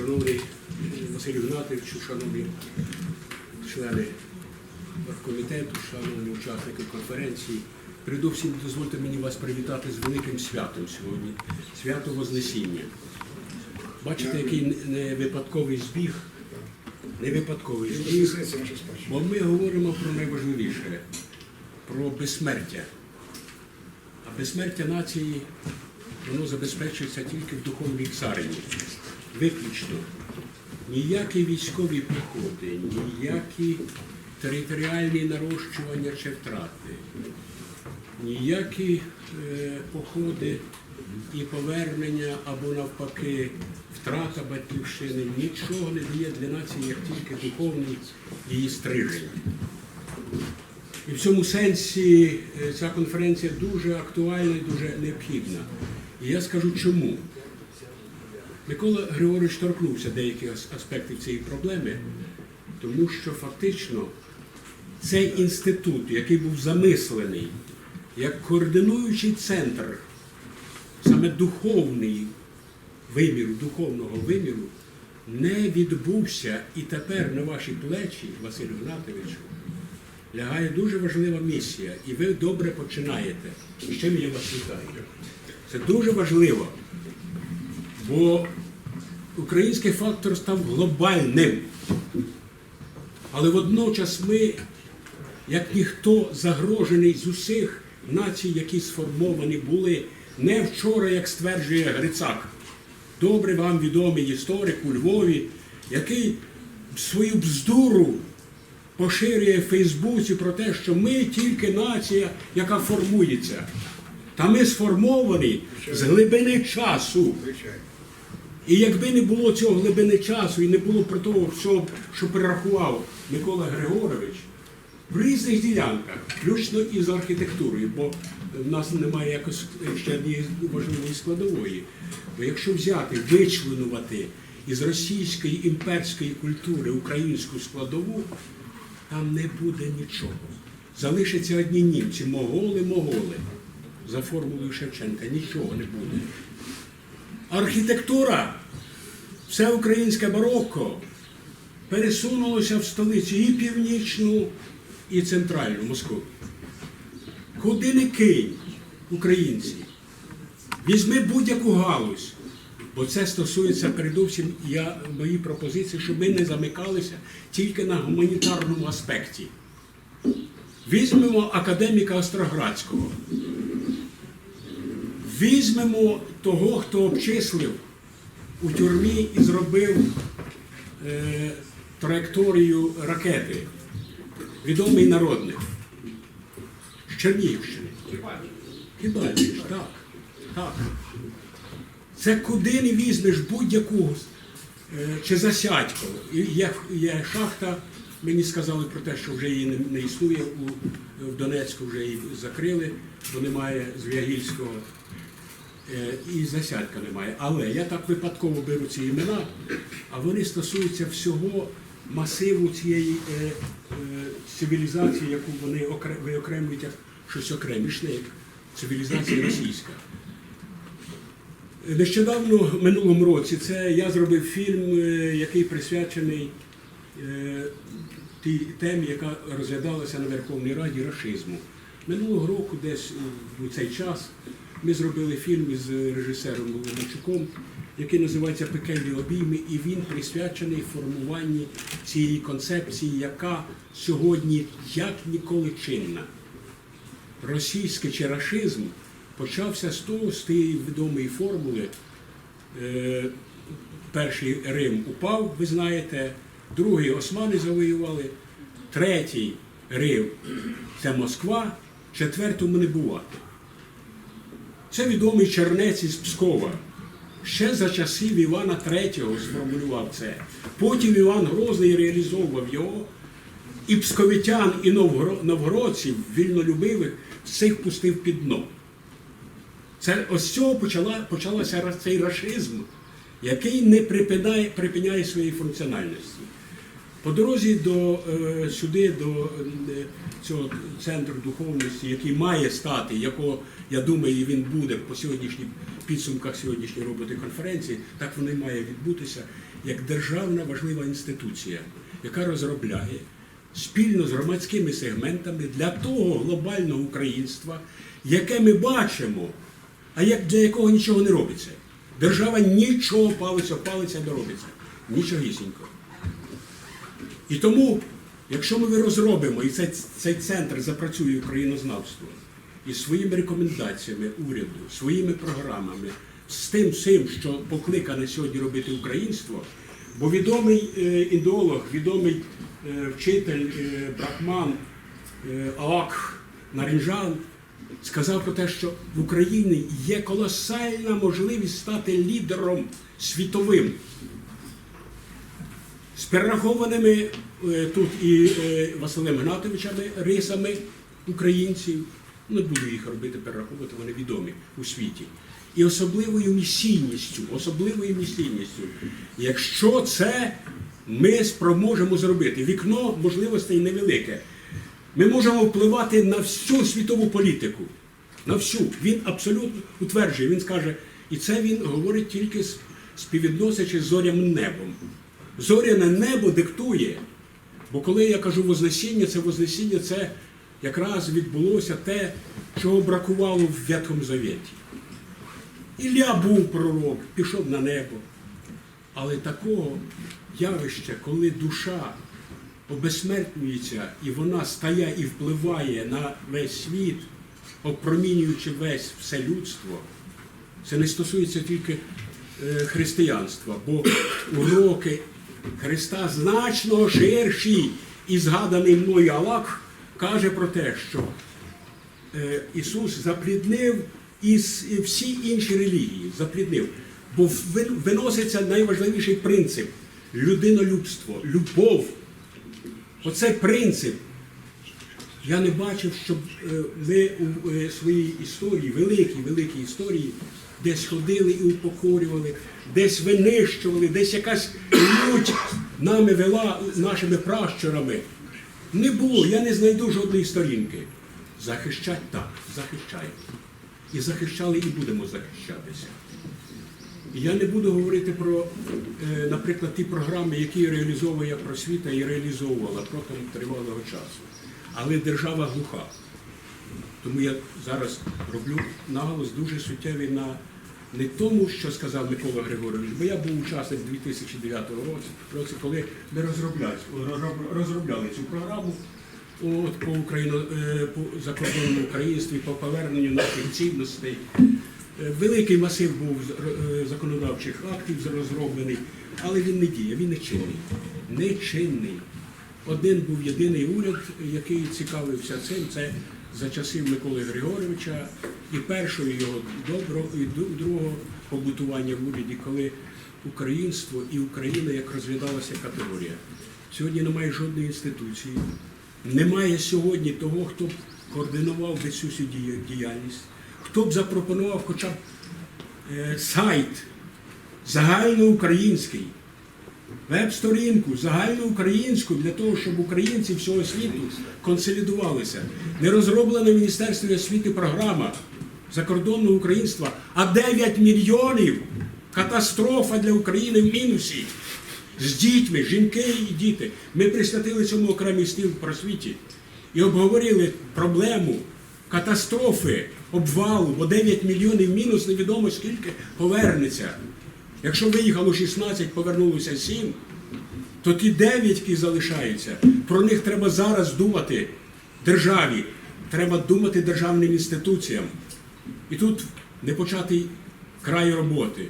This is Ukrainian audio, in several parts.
Шановний Василь Гнатовичу, шановні члени комітету, шановні учасники конференції, передусім дозвольте мені вас привітати з великим святом сьогодні, свято Вознесіння. Бачите, який не випадковий збіг, не випадковий збіг, бо ми говоримо про найважливіше, про безсмертя. А безсмертя нації воно забезпечується тільки в духовній царині. Виключно. Ніякі військові піхоти, ніякі територіальні нарощування чи втрати, ніякі е, походи і повернення або навпаки втрата батьківщини нічого не дає для нації, як тільки духовний її стрижень. І в цьому сенсі е, ця конференція дуже актуальна і дуже необхідна. І я скажу чому. Микола Григорович торкнувся деяких аспектів цієї проблеми, тому що фактично цей інститут, який був замислений як координуючий центр, саме духовний виміру, духовного виміру, не відбувся і тепер на ваші плечі, Василь Гнатовичу, лягає дуже важлива місія, і ви добре починаєте. З чим я вас вітаю. Це дуже важливо, бо український фактор став глобальним. Але водночас ми, як ніхто, загрожений з усіх націй, які сформовані були не вчора, як стверджує Грицак. Добре вам відомий історик у Львові, який свою бздуру поширює в Фейсбуці про те, що ми тільки нація, яка формується. Та ми сформовані з глибини часу. І якби не було цього глибини часу і не було про того всього, що перерахував Микола Григорович, в різних ділянках, включно і з архітектурою, бо в нас немає якось ще однієї важливої складової. Бо якщо взяти, вичленувати із російської імперської культури українську складову, там не буде нічого. Залишаться одні німці, моголи, моголи. За формулою Шевченка нічого не буде. Архітектура, все українське барокко пересунулося в столицю і північну, і центральну Москву. Куди не кинь, українці, візьми будь-яку галузь, бо це стосується передусім я, мої пропозиції, щоб ми не замикалися тільки на гуманітарному аспекті. Візьмемо академіка Остроградського. Візьмемо того, хто обчислив у тюрмі і зробив е, траєкторію ракети. Відомий народник з Чернігівщини. Кибальніш, так. так. Це куди не візьмеш будь-яку е, чи засядько. Є, є шахта, мені сказали про те, що вже її не, не існує у, в Донецьку, вже її закрили, бо немає Звягільського. Е, і засядка немає. Але я так випадково беру ці імена, а вони стосуються всього масиву цієї е, е, цивілізації, яку вони окре- виокремлюють як щось окремішне, як цивілізація російська. Нещодавно, минулому році, це я зробив фільм, е, який присвячений е, тій темі, яка розглядалася на Верховній Раді рашизму. Минулого року, десь е, у цей час, ми зробили фільм із режисером Ломачуком, який називається Пекельні обійми, і він присвячений формуванню цієї концепції, яка сьогодні як ніколи чинна. Російський чи рашизм почався з того, з тієї відомої формули. Е, Перший Рим упав, ви знаєте, другий османи завоювали, третій Рим це Москва, четвертому не бувати. Це відомий чернець із Пскова. Ще за часів Івана III сформулював це. Потім Іван Грозний реалізовував його. І псковитян, і новгоро- новгородців, вільнолюбивих, всіх пустив під дно. Це ось з цього почала, почалося ра- цей рашизм, який не припиняє, припиняє своєї функціональності. По дорозі до, е, сюди, до е, цього центру духовності, який має стати, якого, я думаю, він буде по сьогоднішніх підсумках сьогоднішньої роботи конференції, так воно має відбутися. як державна важлива інституція, яка розробляє спільно з громадськими сегментами для того глобального українства, яке ми бачимо, а як для якого нічого не робиться. Держава нічого палиця, палиця не робиться. Нічогісінько. І тому, якщо ми розробимо і цей, цей центр запрацює українознавство і своїми рекомендаціями уряду, своїми програмами, з тим всім, що покликане сьогодні робити українство, бо відомий е, ідеолог, відомий е, вчитель е, Брахман Аак Нарінжан сказав про те, що в Україні є колосальна можливість стати лідером світовим з перерахованими е, тут і е, Василем Гнатовичами рисами українців. Не буду їх робити, перераховувати, вони відомі у світі. І особливою місійністю, особливою місійністю, якщо це ми спроможемо зробити, вікно можливостей невелике. Ми можемо впливати на всю світову політику. На всю. Він абсолютно утверджує, він скаже, і це він говорить тільки співвідносячи з зоряним небом. Зоряне небо диктує. Бо коли я кажу Вознесіння, це Вознесіння це якраз відбулося те, чого бракувало в Ветхому Завіті. Ілля був пророк, пішов на небо. Але такого явища, коли душа обесмертнюється і вона стає і впливає на весь світ, опромінюючи весь все людство, це не стосується тільки е, християнства, бо уроки Христа значно ширші. І згаданий мною Аллах каже про те, що е, Ісус запліднив і всі інші релігії, запліднив. Бо виноситься найважливіший принцип людинолюбство, любов. Оцей принцип. Я не бачив, щоб е, ми у е, своїй історії, великій, великій історії, десь ходили і упокорювали, десь винищували, десь якась лють нами вела нашими пращурами. Не було, я не знайду жодної сторінки. Захищать так, захищають. І захищали, і будемо захищатися. Я не буду говорити про, е, наприклад, ті програми, які реалізовує просвіта і реалізовувала протягом тривалого часу. Але держава глуха. Тому я зараз роблю наголос дуже суттєвий на не тому, що сказав Микола Григорович, бо я був учасник 2009 року, році, коли ми розробляли, розробляли цю програму от, по, Україно, е, по закордонному українстві, по поверненню наших цінностей. Е, Великий масив був е, законодавчих актів розроблений, але він не діє, він не чинний. Не чинний. Один був єдиний уряд, який цікавився цим. Це за часів Миколи Григоровича і першого його доброго і другого побутування в уряді, коли українство і Україна як розглядалася категорія. Сьогодні немає жодної інституції, немає сьогодні того, хто б координував би цю діяльність, хто б запропонував хоча б е, сайт загальноукраїнський, веб-сторінку загальноукраїнську для того, щоб українці всього світу консолідувалися. Не розроблена в Міністерстві освіти програма закордонного українства, а 9 мільйонів катастрофа для України в мінусі. З дітьми, жінки і діти. Ми присвятили цьому окремий стіл в просвіті і обговорили проблему катастрофи, обвалу, бо 9 мільйонів мінус невідомо скільки повернеться. Якщо виїхало 16, повернулося 7, то ті 9, які залишаються, про них треба зараз думати державі, треба думати державним інституціям. І тут не початий край роботи.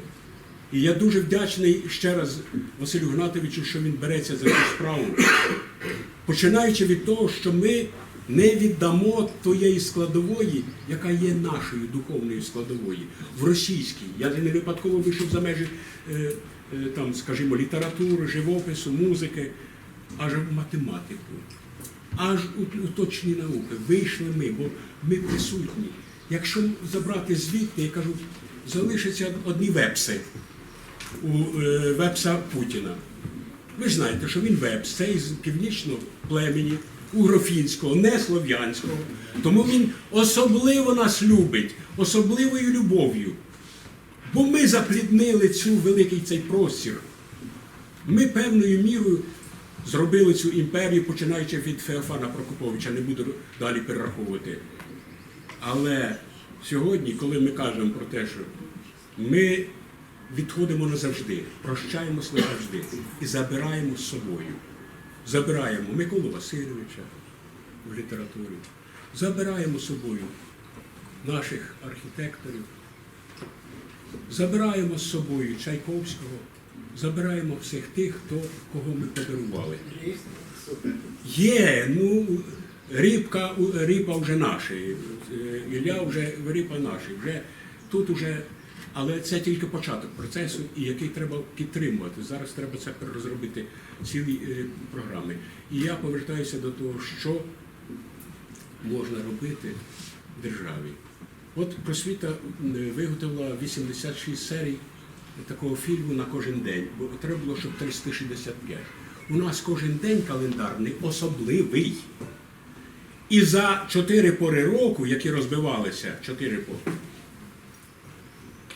І я дуже вдячний ще раз Василю Гнатовичу, що він береться за цю справу. Починаючи від того, що ми не віддамо тієї складової, яка є нашою духовною складовою в російській. Я не випадково вийшов за межі е, е, там, скажімо, літератури, живопису, музики, аж в математику, аж у точні науки. Вийшли ми, бо ми присутні. Якщо забрати звідти, я кажу, залишаться одні вепси у е, вепса Путіна. Ви ж знаєте, що він вепс, це із північного племені, угрофінського, не слов'янського. Тому він особливо нас любить, особливою любов'ю. Бо ми запліднили цю великий цей простір. Ми певною мірою зробили цю імперію, починаючи від Феофана Прокоповича, не буду далі перераховувати. Але сьогодні, коли ми кажемо про те, що ми відходимо назавжди, прощаємось назавжди і забираємо з собою. Забираємо Миколу Васильовича в літературі, забираємо з собою наших архітекторів, забираємо з собою Чайковського, забираємо всіх тих, хто, кого ми подарували. Є, ну, рібка, ріпа вже наші, е, Ілля вже ріпа наші, вже тут уже, але це тільки початок процесу, який треба підтримувати. Зараз треба це перерозробити цілі е, програми. І я повертаюся до того, що можна робити в державі. От просвіта виготовила 86 серій такого фільму на кожен день, бо треба було, щоб 365. У нас кожен день календарний особливий. І за чотири пори року, які розбивалися, чотири пори,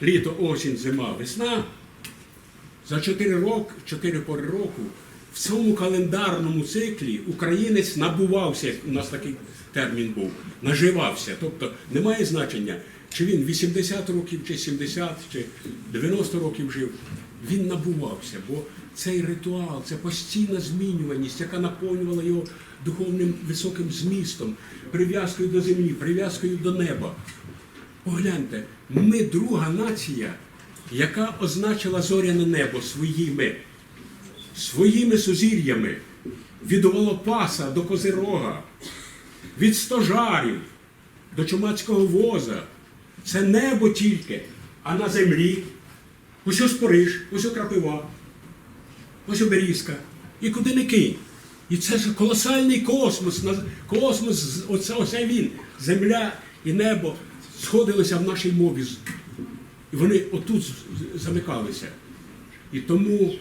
літо, осінь, зима, весна, за чотири роки, чотири пори року в цьому календарному циклі українець набувався, у нас такий термін був, наживався. Тобто немає значення, чи він 80 років, чи 70, чи 90 років жив. Він набувався, бо цей ритуал, це постійна змінюваність, яка наповнювала його духовним високим змістом, прив'язкою до землі, прив'язкою до неба. Погляньте, ми друга нація, яка означила зоряне небо своїми, своїми сузір'ями від Волопаса до Козирога, від стожарів до Чумацького воза. Це небо тільки, а на землі. Ось ось Париж, ось ось крапива, ось ось Берізка. І куди не кинь. І це ж колосальний космос. Космос, оце, оце він. Земля і небо сходилися в нашій мові. І вони отут замикалися. І тому,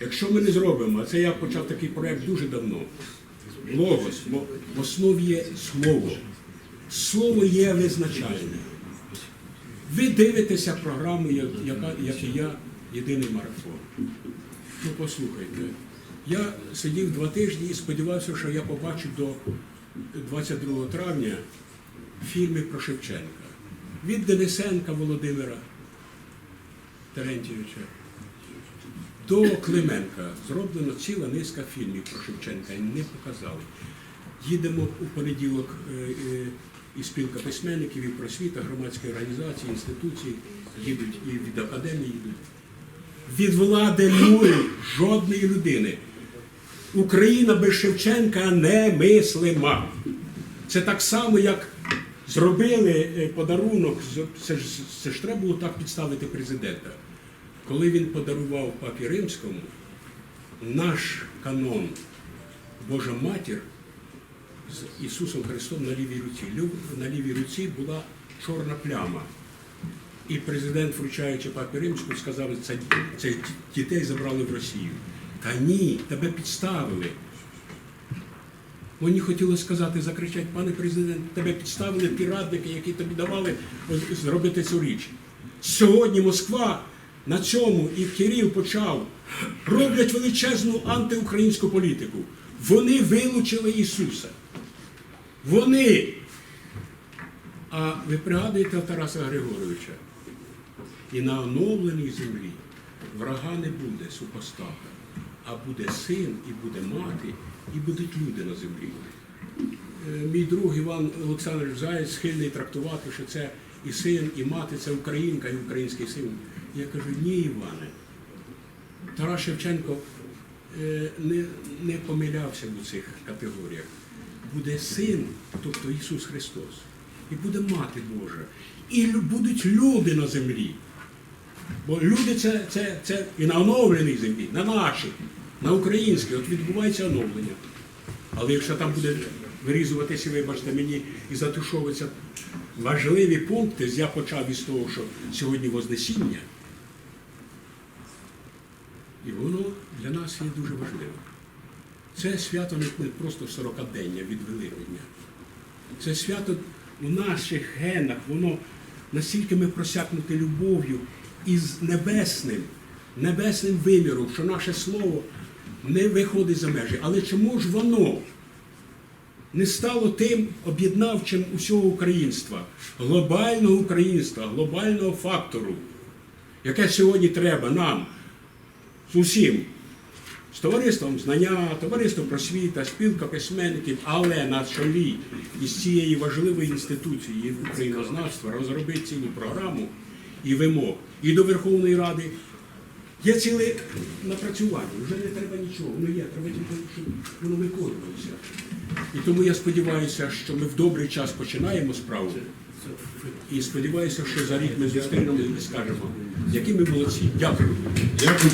якщо ми не зробимо, а це я почав такий проєкт дуже давно. Логос, в основі є слово. Слово є визначальне. Ви дивитеся програму, яка, як і я, єдиний марафон. Ну, послухайте. Я сидів два тижні і сподівався, що я побачу до 22 травня фільми про Шевченка. Від Денисенка Володимира Терентьєвича до Клименка зроблено ціла низка фільмів про Шевченка і не показали. Їдемо у понеділок е, е, і спілка письменників, і просвіта, громадські організації, інституції їдуть і від академії їдуть. Від влади нуль жодної людини. Україна без Шевченка немислима. Це так само, як зробили е, подарунок, це ж, це ж треба було так підставити президента. Коли він подарував папі римському наш канон Божа Матір з Ісусом Христом на лівій руці. На лівій руці була чорна пляма. І президент, вручаючи папі римську, сказав, це, це дітей забрали в Росію. Та ні, тебе підставили. Мені хотілося сказати, закричати, пане президент, тебе підставили ті радники, які тобі давали зробити цю річ. Сьогодні Москва на цьому і Кирил почав роблять величезну антиукраїнську політику. Вони вилучили Ісуса. Вони. А ви пригадуєте Тараса Григоровича? І на оновленій землі врага не буде супостата, а буде син, і буде мати, і будуть люди на землі. Е, Мій друг Іван Олександрович Заєць схильний трактувати, що це і син, і мати, це українка, і український син. Я кажу, ні, Іване. Тарас Шевченко е, не, не помилявся в цих категоріях. Буде син, тобто Ісус Христос, і буде мати Божа. І будуть люди на землі. Бо люди це, це, це і на оновленій землі, на нашій, на українській, от відбувається оновлення. Але якщо там буде вирізуватися, вибачте мені, і затушовуватися важливі пункти, я почав із того, що сьогодні Вознесіння, і воно для нас є дуже важливим. Це свято не просто 40-дення від Великодня. Це свято у наших генах, воно настільки ми просякнуті любов'ю із небесним, небесним виміром, що наше слово не виходить за межі. Але чому ж воно не стало тим об'єднавчим усього українства, глобального українства, глобального фактору, яке сьогодні треба нам з усім, з товариством знання, товариством просвіта, спілка письменників, але на чолі із цієї важливої інституції українознавства розробити цілу програму і вимог і до Верховної Ради. Є ціле напрацювання, вже не треба нічого, воно є, треба тільки, щоб воно виконувалося. І тому я сподіваюся, що ми в добрий час починаємо справу. І сподіваюся, що за рік ми зустрінемося і скажемо, які ми молодці. Дякую. Дякую.